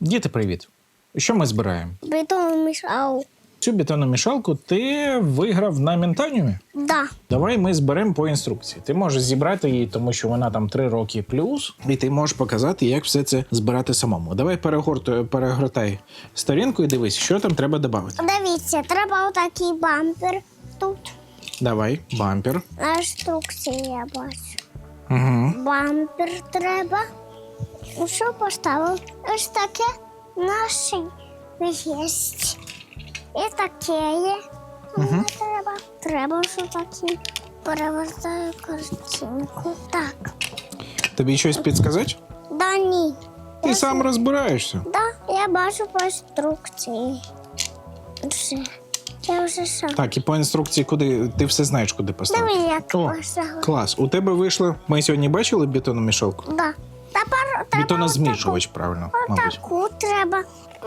Діти, привіт! Що ми збираємо? Бетон мішав. Цю бетономішалку ти виграв на ментаніумі? Да. Давай ми зберемо по інструкції. Ти можеш зібрати її, тому що вона там 3 роки плюс, і ти можеш показати, як все це збирати самому. Давай перегортай, перегортай сторінку і дивись, що там треба додати. Дивіться, треба отакий бампер тут. Давай, бампер. На інструкції я бачу. Угу. Бампер треба. Ну, Що поставив? Ось таке наше є. І таке є. Мгм. Треба. Треба, що такі перевертаю картинку. Так. Тобі щось підсказати? Да ні. Ти сам розбираєшся. Да, я бачу по інструкції. Все. Я вже сам. Так, і по інструкції, куди ти все знаєш, куди поставити. Диви, як О. Клас. У тебе вийшло. Ми сьогодні бачили бетономішалку? Да. Треба Бетонозмішувач, правильно, мабуть. Таку треба.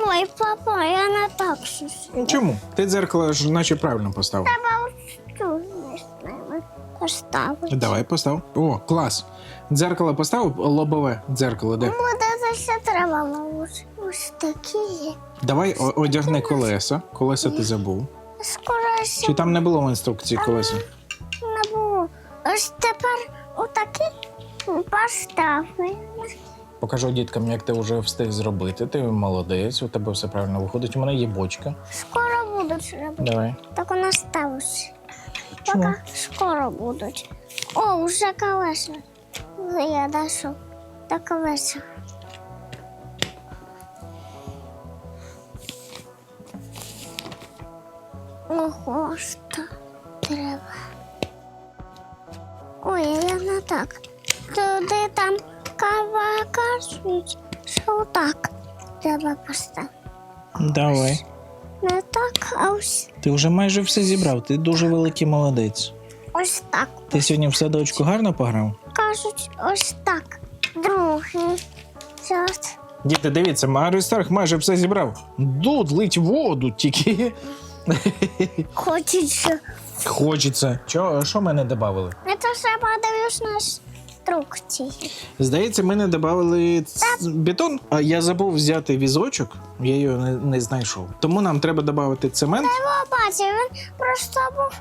Ой, папа, я не так щось. Ну, Чому? Ти дзеркало ж наче правильно поставив. Треба ось цю поставити. Давай постав. О, клас. Дзеркало поставив, лобове дзеркало, де? Буде це ще треба ось, ось такі є. Давай о- одягни колеса. Колеса ти забув. Скоро ще Чи там не було в інструкції колеса? не було. Ось тепер отакі поставимо. Покажу діткам, як ти вже встиг зробити. Ти молодець, у тебе все правильно виходить. У мене є бочка. Скоро будуть робити. Давай. Так у нас сталося. Пока скоро будуть. О, вже колеса. Я дійшов до колеса. Ого, що треба. Ой, я не так. Туди там кажуть, що так треба поставити. Давай. Не так, а ось, Ти вже майже все зібрав. Ти дуже великий молодець. ось так. Ти сьогодні в садочку гарно пограв? Кажуть, ось так. Другий. Зараз. Діти, дивіться, Аристарх майже все зібрав. Тут лить воду тільки. Хочуть, що Хочеться. Що, що ми не додали? це все подивлюсь на. Здається, ми не додали бетон, а я забув взяти візочок, я його не, не знайшов. Тому нам треба додати цемент. Його бачив, він просто був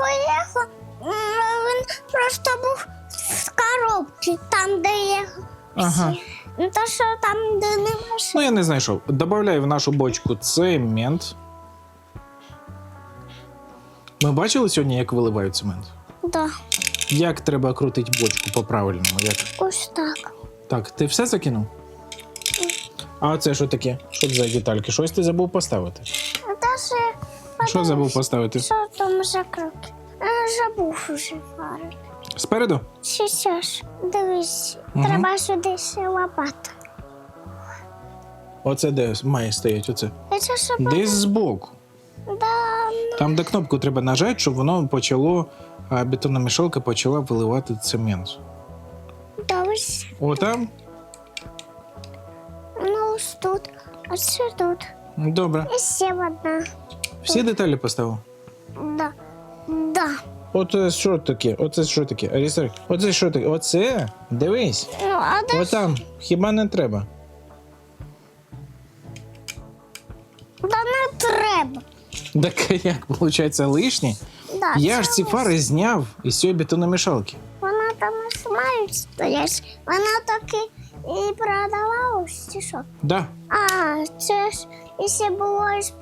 виїхав. Він просто був в коробці, там, де є. Ага. Ну, то що там, де нема Ну, я не знайшов. Добавляй в нашу бочку цемент. Ми бачили сьогодні, як виливають цемент? Да. Як треба крутити бочку по-правильному? Як? Ось так. Так, ти все закинув? А це що таке? Що це за детальки? Щось ти забув поставити. А далі Що забув поставити? Що там за кроки? Забув уже фари. Спереду? Сейчас, дивись, Мгм. треба сюди ще лопата. Оце де має стояти, оце. Це Десь збоку. Да, ну, Там, де кнопку треба нажати, щоб воно почало, а бетонна мішалка почала виливати цемент. да ось, О, там? ну ось тут, ось ще тут. Добре. І ще одна. Всі деталі поставив. Да, да. Оце що таке? Оце що таке? Арістарх, оце що таке? Оце? Дивись. Ну, а де ж- Отам. Хіба не треба? да не треба. Так як виходить лишнє? Да, Я ж це ці ось. фари зняв із цієї бетономішалки. Вона там ось мають стоять. Вона таки і продавалась, чи що? Да. А, це ж і ще було із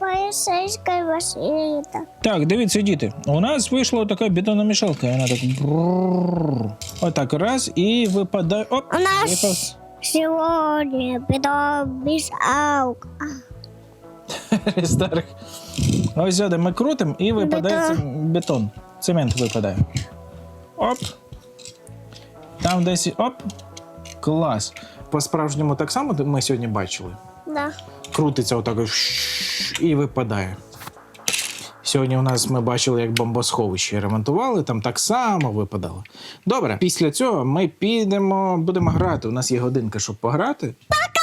поліцейської машини. Так, дивіться, діти. У нас вийшла така бетономішалка. Вона так. брррр. Отак раз і випадає. Оп! У нас випав. сьогодні підобіжалка. Старих. Ось сюди ми крутимо і випадає Бетон. бетон. Цемент випадає. Оп. Там десь оп. Клас. По-справжньому так само ми сьогодні бачили. Да. Крутиться отак і випадає. Сьогодні у нас ми бачили, як бомбосховище ремонтували, там так само випадало. Добре, після цього ми підемо, будемо грати. У нас є годинка, щоб пограти. Пока!